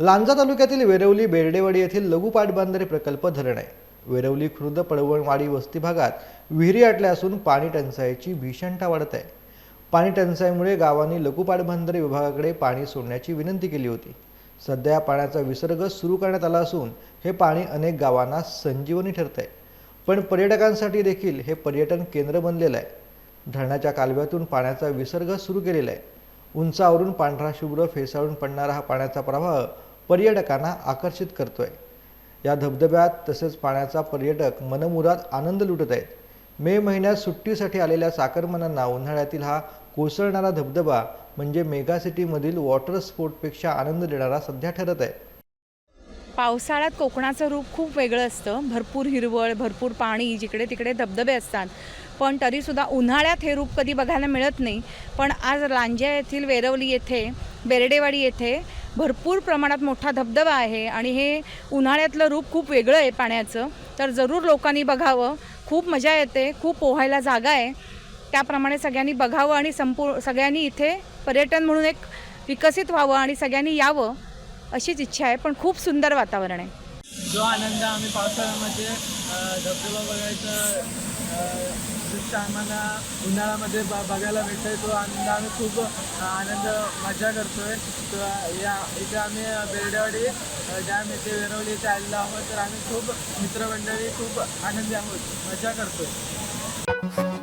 लांजा तालुक्यातील वेरवली बेर्डेवाडी येथील लघु पाटबंधारे प्रकल्प धरण. आहे वेरवली खुर्द पडवणवाडी वस्ती भागात विहिरी आटल्या असून पाणी टंचाईची भीषणता वाढत. आहे पाणी टंचाईमुळे गावांनी लघु पाटबंधारे विभागाकडे पाणी सोडण्याची विनंती केली होती. सध्या पाण्याचा विसर्ग सुरू करण्यात आला असून हे पाणी अनेक गावांना संजीवनी ठरत. आहे पण पर्यटकांसाठी देखील हे पर्यटन केंद्र बनलेलं आहे. धरणाच्या कालव्यातून पाण्याचा विसर्ग सुरू केलेला आहे. उंचावरून पांढरा शुभ्र फेसाळून पडणारा हा पाण्याचा प्रवाह पर्यटकांना आकर्षित करतोय. या धबधब्यात तसेच पाण्याचा पर्यटक मनमुराद आनंद लुटत आहेत. मे महिन्यात सुट्टीसाठी आलेल्या चाकरमनांना उन्हाळ्यातील हा कोसळणारा धबधबा म्हणजे मेगासिटीमधील वॉटर स्पोर्टपेक्षा आनंद देणारा सध्या ठरत आहे. पावसाळ्यात कोकणाचं रूप खूप वेगळं असतं. भरपूर हिरवळ भरपूर पाणी जिकडे तिकडे धबधबे असतात. पण तरीसुद्धा उन्हाळ्यात हे रूप कधी बघायला मिळत नाही. पण आज लांजा येथील वेरवली येथे बेरडेवाडी येथे भरपूर प्रमाणात मोठा धबधबा आहे आणि हे उन्हाळ्यातलं रूप खूप वेगळं आहे पाण्याचं. तर जरूर लोकांनी बघावं. खूप मजा येते खूप पोहायला जागा आहे. त्याप्रमाणे सगळ्यांनी बघावं आणि संपू सगळ्यांनी इथे पर्यटन म्हणून एक विकसित व्हावं आणि सगळ्यांनी यावं अशीच इच्छा आहे पण खूप सुंदर वातावरण आहे. जो आनंद आम्ही पावसाळ्यामध्ये धबधबा बघायचा दृश्य आम्हाला उन्हाळ्यामध्ये ब बघायला भेटतोय तो आनंद आम्ही खूप आनंद मजा करतोय. तर या इथे आम्ही बेरडेवाडी डॅम येथे वेरवली इथे आलेलो आहोत. तर आम्ही खूप मित्रमंडळी खूप आनंदी आहोत. मजा करतोय.